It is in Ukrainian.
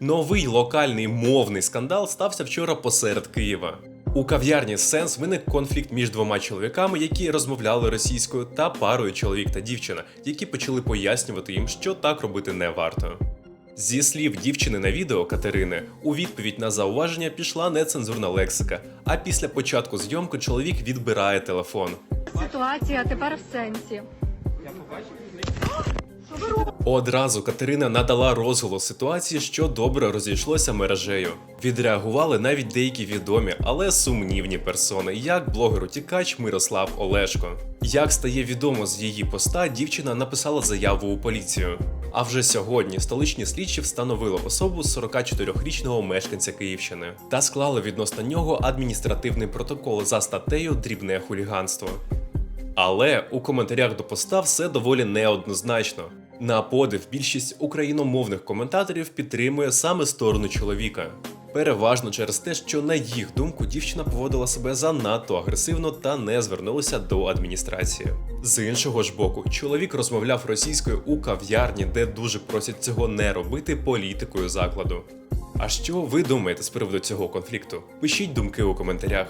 Новий локальний мовний скандал стався вчора посеред Києва. У кав'ярні Сенс виник конфлікт між двома чоловіками, які розмовляли російською, та парою чоловік та дівчина, які почали пояснювати їм, що так робити не варто. Зі слів дівчини на відео Катерини, у відповідь на зауваження пішла нецензурна лексика. А після початку зйомки чоловік відбирає телефон. Ситуація тепер в сенсі. Одразу Катерина надала розголос ситуації, що добре розійшлося мережею. Відреагували навіть деякі відомі, але сумнівні персони, як блогер-утікач Мирослав Олешко. Як стає відомо з її поста, дівчина написала заяву у поліцію. А вже сьогодні столичні слідчі встановили особу 44-річного мешканця Київщини та склали відносно нього адміністративний протокол за статтею Дрібне хуліганство. Але у коментарях до поста все доволі неоднозначно. На подив, більшість україномовних коментаторів підтримує саме сторону чоловіка. Переважно через те, що на їх думку дівчина поводила себе занадто агресивно та не звернулася до адміністрації. З іншого ж боку, чоловік розмовляв російською у кав'ярні, де дуже просять цього не робити політикою закладу. А що ви думаєте з приводу цього конфлікту? Пишіть думки у коментарях.